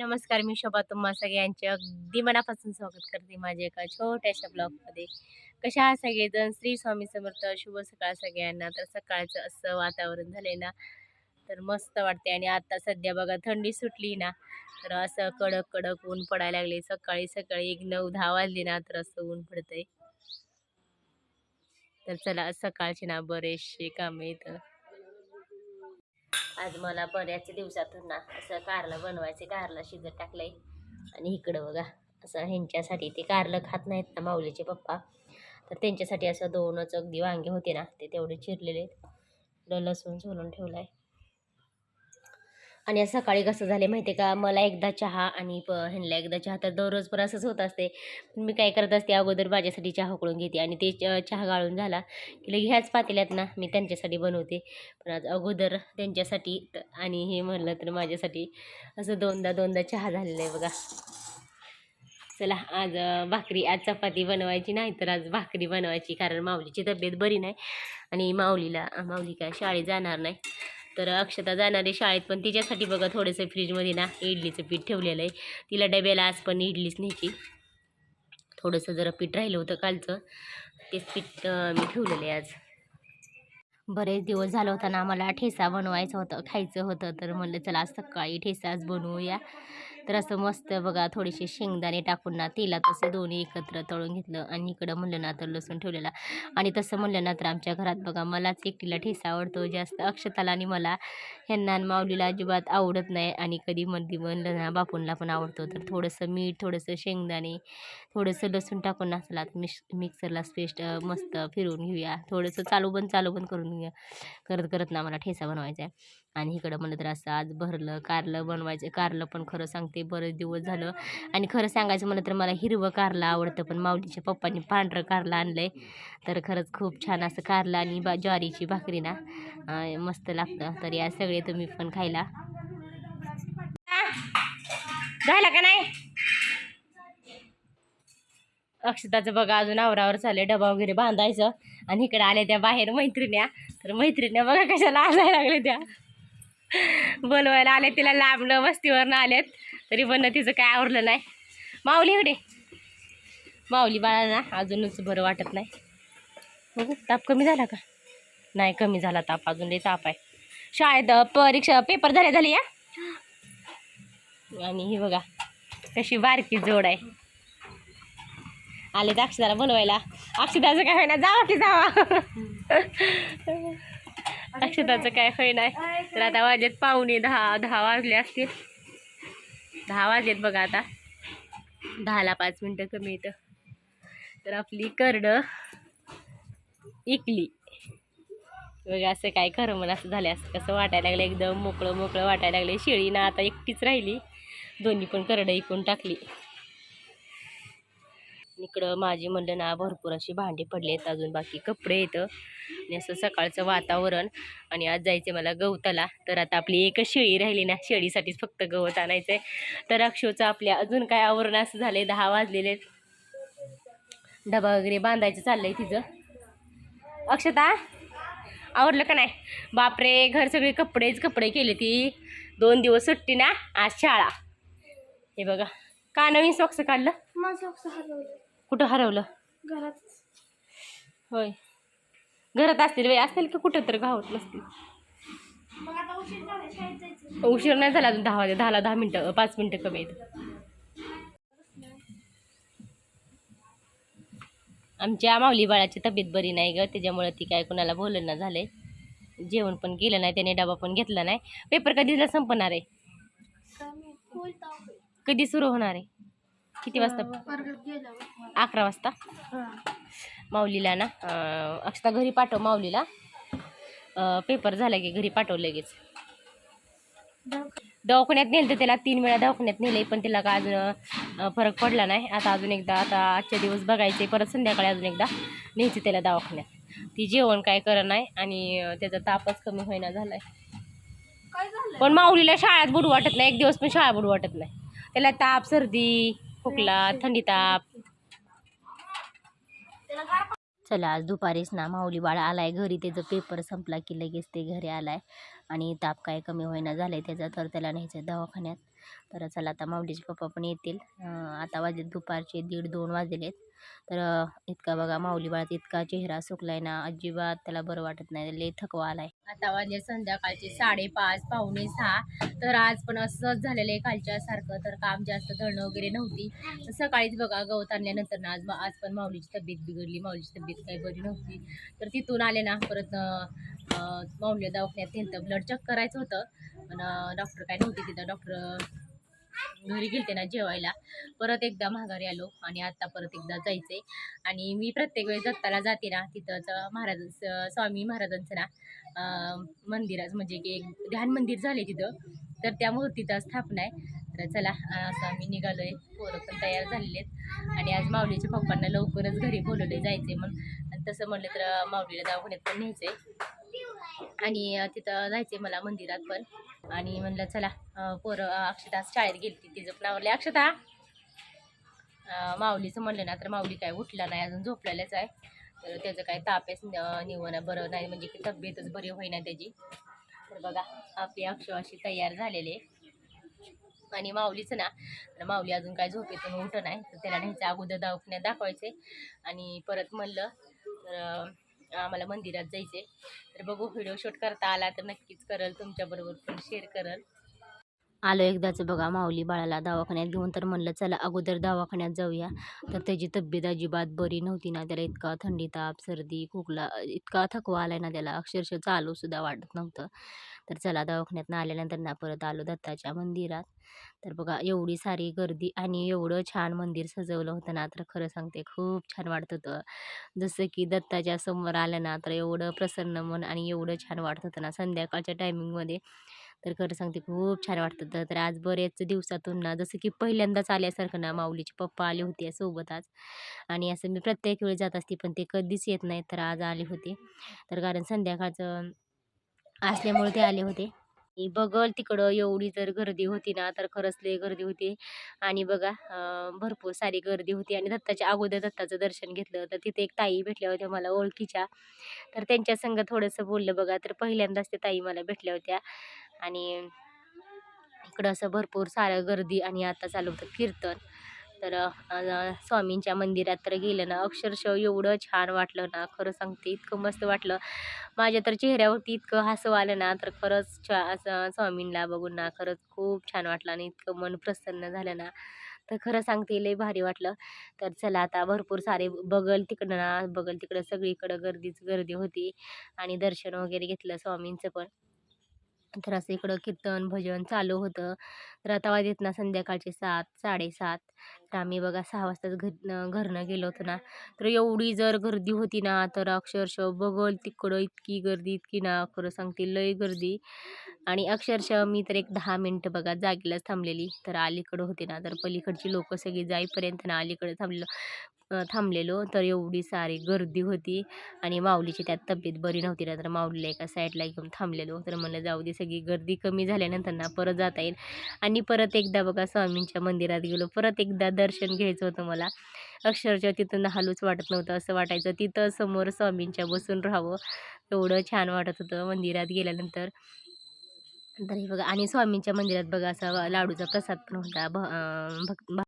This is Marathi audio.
नमस्कार मी शोभा. तुम्हा सगळ्यांचे अगदी मनापासून स्वागत करते माझ्या एका छोट्याशा ब्लॉगमध्ये. कशा आहात सगळेजण? श्री स्वामी समर्थ. शुभ सकाळ सगळ्यांना. तर सकाळचं असं वातावरण झालंय ना तर मस्त वाटते आणि आता सध्या बघा थंडी सुटली ना तर असं कडक कडक ऊन पडायला लागले. सकाळी सकाळी एक नऊ दहा वाजली ना तर असं ऊन पडतंय. तर चला सकाळचे ना बरेचसे कामे येतं आज मला बऱ्याच दिवसातून ना असं कारलं बनवायचे कारलं शिजत टाकलंय. आणि इकडं बघा असं ह्यांच्यासाठी ते कारलं खात नाहीत ना माऊलीचे पप्पा. तर त्यांच्यासाठी असं दोनच अगदी वांगे होते ना ते तेवढे चिरलेले आहेत. लसूण सोलून आहे आणि आज सकाळी कसं झाले माहिती आहे का? मला एकदा चहा आणि प ह्यांना एकदा चहा तर दररोज पण असंच होत असते पण मी काय करत असते अगोदर माझ्यासाठी चहा उकळून घेते आणि ते च- चहा गाळून झाला की लगे ह्याच पातेल्यात ना मी त्यांच्यासाठी बनवते. पण आज अगोदर त्यांच्यासाठी आणि हे म्हणलं तर माझ्यासाठी असं दोनदा दोनदा चहा झालेला आहे बघा. चला आज भाकरी आज चपाती बनवायची नाही तर आज भाकरी बनवायची कारण माऊलीची तब्येत बरी नाही आणि माऊलीला माऊली काय शाळेत जाणार नाही. तर अक्षता जाणार आहे शाळेत पण तिच्यासाठी बघा थोडंसं फ्रीजमध्ये ना इडलीचं पीठ ठेवलेलं आहे. तिला डब्याला आज पण इडलीच न्यायची थोडंसं जरा पीठ राहिलं होतं कालचं. तेच पीठ मी ठेवलेलं आहे आज. बरेच दिवस झालं होता ना मला ठेसा बनवायचं होतं खायचं होतं. तर म्हणलं चला आज सकाळी ठेसाच बनवूया. तर असं मस्त बघा थोडेसे शेंगदाणे टाकून ना तेलात तसं दोन्ही एकत्र तळून घेतलं आणि इकडं म्हणलं ना तर लसूण ठेवलेला. आणि तसं म्हणलं ना तर आमच्या घरात बघा मलाच एकटीला ठेसा आवडतो जास्त. अक्षताला आणि मला ह्यांना माऊलीला अजिबात आवडत नाही आणि कधी मध्ये म्हणलं ना बापूंना पण आवडतो. तर थोडंसं मीठ थोडंसं शेंगदाणे थोडंसं लसूण टाकून ना चला मिक्स मिक्सरला पेस्ट मस्त फिरवून घेऊया. थोडंसं चालू बंद चालू बंद करून घेऊया. करत करत ना मला ठेसा बनवायचा आहे. आणि इकडं म्हणलं तर असं आज भरलं कारलं बनवायचं कारलं पण खरं सांगते बरेच दिवस झालं. आणि खरं सांगायचं म्हणलं तर मला हिरवं कारलं आवडतं पण माऊलीच्या पप्पांनी पांढरं कारलं आणलं आहे तर खरंच खूप छान असं कारलं आणि बा ज्वारीची भाकरी ना मस्त लागतं. तर या सगळे तुम्ही पण खायला. झालं का नाही? अक्षताचं बघा अजून आवरावर चाललंय डबा वगैरे बांधायचं. आणि इकडे आल्या त्या बाहेर मैत्रिण्या. तर मैत्रिण्या बघा कशाला आणायला लागल्या त्या. बोलवायला आल्या तिला लांबलं वस्तीवरनं आल्यात तरी पण तिचं काय आवरलं नाही. माऊली इकडे. माऊली बाळा ना अजूनच बरं वाटत नाही. बघू ताप कमी झाला का? नाही कमी झाला ताप. अजून लई ताप आहे. शाळेत परीक्षा पेपर झाले झाले या? आणि ही बघा कशी बारकी जोड आहे. आले तर अक्षदाला बनवायला अक्षदाचं काय होईना जावा की जावा. शेताचं काय होईना तर आता वाजलेत पाहुणे दहा दहा वाजले असतील. दहा वाजलेत बघा आता. दहाला पाच मिनटं कमी येतं तर आपली करडं इकली. बघा असं काय खरं म्हणून असं झालं असं कसं वाटायला लागलं एकदम मोकळं मोकळं वाटायला लागलं शेळी ना आता एकटीच राहिली. दोन्ही पण करडं इकून टाकली. इकडं माझी म्हणलं ना भरपूर अशी भांडी पडली आहेत अजून बाकी कपडे येतं आणि असं सकाळचं वातावरण. आणि आज जायचं मला गवताला. तर आता आपली एकच शेळी राहिली ना शेळीसाठीच फक्त गवत आणायचं आहे तर अक्षोचं आपल्या अजून काय आवरण असं झालं आहे दहा वाजलेले आहेत. डबा वगैरे बांधायचं चाललंय तिचं. अक्षता आवडलं का नाही? बापरे घर सगळे कपडेच कपडे केले ती. दोन दिवस सुट्टी ना आज शाळा. हे बघा का नवीन सॉक्स काढलं? माझं सॉक्स हरवलं. कुठं हरवलं? घरात. होय. घरात असतील बाई असतील की कुठं तर गावात नसतील? मग आता उशीर झाला शाळेत जायचं. उशीर नाही झाला अजून दहा वाजे दहाला दहा मिनटं पाच मिनटं कमी आहेत. आमच्या माऊली बाळाची तब्येत बरी नाही ग त्याच्यामुळे ती काय कोणाला बोलणं झालंय. जेवण पण केलं नाही त्याने डबा पण घेतला नाही. पेपर कधीला संपणार आहे. कधी सुरू होणार आहे? किती वाजता? अकरा वाजता? माऊलीला ना अक्षता घरी पाठव माऊलीला. पेपर झाला की घरी पाठव लगेच. दवाखान्यात. नेलं तर त्याला तीन वेळा दवाखान्यात नेले पण त्याला का अजून फरक पडला नाही. आता अजून एकदा आता आजच्या दिवस बघायचे परत संध्याकाळी अजून एकदा न्यायचं त्याला दवाखान्यात. ती जेवण काय करत नाही आणि त्याचा तापच कमी होईना झालाय. पण माऊलीला शाळेत बुडू वाटत नाही एक दिवस पण शाळा बुडू वाटत नाही. त्याला ताप सर्दी खोकला थंडी ताप. चला आज दुपारीच ना माऊली बाळा आलाय घरी. त्याचं पेपर संपला की लगेच ते घरी आलाय. आणि ताप काय कमी होईना झालाय त्याचा तर त्याला न्यायचं दवाखान्यात. तर चला आता माऊलीचे पप्पा पण येतील. आता वाजले दुपारचे दीड दोन वाजलेत तर इतका बघा माऊली बाळात इतका चेहरा सुकलाय ना अजिबात त्याला बरं वाटत नाही. लय थकवा आलाय. आता वाजले संध्याकाळचे साडेपाच पावणे सहा. तर आज पण असंच झालेलं आहे कालच्या सारखं. तर काम जास्त धरणं वगैरे नव्हती. सकाळीच बघा गवत आणल्यानंतर ना आज आज पण माऊलीची तब्येत बिघडली. माऊलीची तब्येत काही बरी नव्हती. तर तिथून आले ना परत माऊली माऊलीला दवाखान्यात त्यांचं ब्लड चेक करायचं होतं. पण डॉक्टर काय नव्हते तिथं. डॉक्टर घरी गेलते ना जेवायला. परत एकदा माघारी आलो आणि आता परत एकदा जायचंय. आणि मी प्रत्येक वेळेस दत्ताला जाते ना तिथंच महाराज स्वामी महाराजांचं ना अं, मंदिरात म्हणजे की एक ध्यान मंदिर झाले तिथं. तर त्या मूर्तीचा स्थापना आहे. तर चला असं आम्ही निघालोय. पोरं पण तयार झालेले आहेत आणि आज माऊलीच्या पप्पांना लवकरच घरी बोलवले जायचे मग आणि तसं म्हणलं तर माऊलीला दवाखान्यात पण न्यायचंय. आणि तिथं तिथं जायचंय मला मंदिरात पण. आणि म्हणलं चला पोरं अक्षता शाळेत गेली तिचं पण आवडले अक्षता माऊलीचं म्हणलं ना तर माऊली काय उठला नाही अजून झोपलेलंच आहे. तर त्याचं काय तापेच निवणं बरं नाही म्हणजे की तब्येतच बरी होईना त्याची. तर बघा आपली अक्षो अशी तयार झालेली आणि माऊलीचं ना तर माऊली अजून काय झोपेतून उठ नाही तर त्याला न्यायचं अगोदर दवाखान्यात दाखवायचे आणि परत म्हणलं तर आम्हाला मंदिरात जायचे तर बघू व्हिडिओ शूट करता आला तर नक्कीच करल तुमच्याबरोबर पण शेअर करल. आलो एकदाच बघा माऊली बाळाला दवाखान्यात घेऊन तर म्हणलं चला अगोदर दवाखान्यात जाऊया. तर त्याची तब्येत अजिबात बरी नव्हती ना त्याला इतका थंडी ताप सर्दी खोकला इतका थकवा आला ना त्याला. अक्षरशः चालू सुद्धा वाटत नव्हतं. तर चला दवाखान्यात आल्यानंतर ना परत आलो दत्ताच्या मंदिरात. तर बघा एवढी सारी गर्दी आणि एवढं छान मंदिर सजवलं होतं ना तर खरं सांगते खूप छान वाटत होतं. जसं की दत्ताच्या समोर आलं ना तर एवढं प्रसन्न मन आणि एवढं छान वाटत होतं ना संध्याकाळच्या टायमिंगमध्ये तर खरं सांगते खूप छान वाटतं तर आज बरेच दिवसातून ना जसं की पहिल्यांदाच आल्यासारखं ना माऊलीचे पप्पा आले होते सोबत आज. आणि असं मी प्रत्येक वेळी जात असते पण ते कधीच येत नाही तर आज आले होते. तर कारण संध्याकाळचं असल्यामुळे ते आले होते. बघल तिकडं एवढी जर गर्दी होती ना तर खरंच लय गर्दी होती. आणि बघा भरपूर सारी गर्दी होती. आणि दत्ताच्या अगोदर दत्ताचं दर्शन घेतलं तर तिथे एक ताई भेटल्या होत्या मला ओळखीच्या. तर त्यांच्या संग थोडंसं बोललं बघा तर पहिल्यांदाच ते ताई मला भेटल्या होत्या. आणि इकडं असं भरपूर सारं गर्दी आणि आता चालू होतं कीर्तन. तर स्वामींच्या मंदिरात तर गेलं ना अक्षरशः एवढं छान वाटलं ना खरं सांगते इतकं मस्त वाटलं. माझ्या तर चेहऱ्यावरती इतकं हसू आलं ना तर खरंच छा असं स्वामींना बघून ना खरंच खूप छान वाटलं आणि इतकं मन प्रसन्न झालं ना. तर खरं सांगते लय भारी वाटलं. तर चला आता भरपूर सारे बगल तिकडं ना बगल तिकडं सगळीकडं गर्दीच गर्दी होती. आणि दर्शन वगैरे घेतलं स्वामींचं पण. तर असं इकडं कीर्तन भजन चालू होतं. तर आता वाजत ना संध्याकाळचे सात साडेसात. तर आम्ही बघा सहा वाजताच घर घरनं गेलो होतो ना. तर एवढी जर गर्दी होती ना तर अक्षरशः बघल तिकडं इतकी गर्दी इतकी ना खरं सांगते लय गर्दी. आणि अक्षरशः मी तर एक दहा मिनटं बघा जागेलाच थांबलेली. तर अलीकडं होते ना तर पलीकडची लोकं सगळी जाईपर्यंत ना अलीकडे थांबलेलो. थांबलेलो. तर एवढी सारी गर्दी होती आणि माऊलीची त्यात तब्येत बरी नव्हती. ना तर माऊलीला एका साईडला घेऊन थांबलेलो. तर म्हणलं जाऊ दे सगळी गर्दी कमी झाल्यानंतर ना परत जाता येईल. आणि परत एकदा बघा स्वामींच्या मंदिरात गेलो. परत एकदा दर्शन घ्यायचं होतं मला. अक्षरशः तिथं हालूच वाटत नव्हतं. असं वाटायचं तिथं समोर स्वामींच्या बसून राहावं. एवढं छान वाटत होतं मंदिरात गेल्यानंतर. तर हे बघा आणि स्वामींच्या मंदिरात बघा असा लाडूचा प्रसाद पण होता. भ भक् भा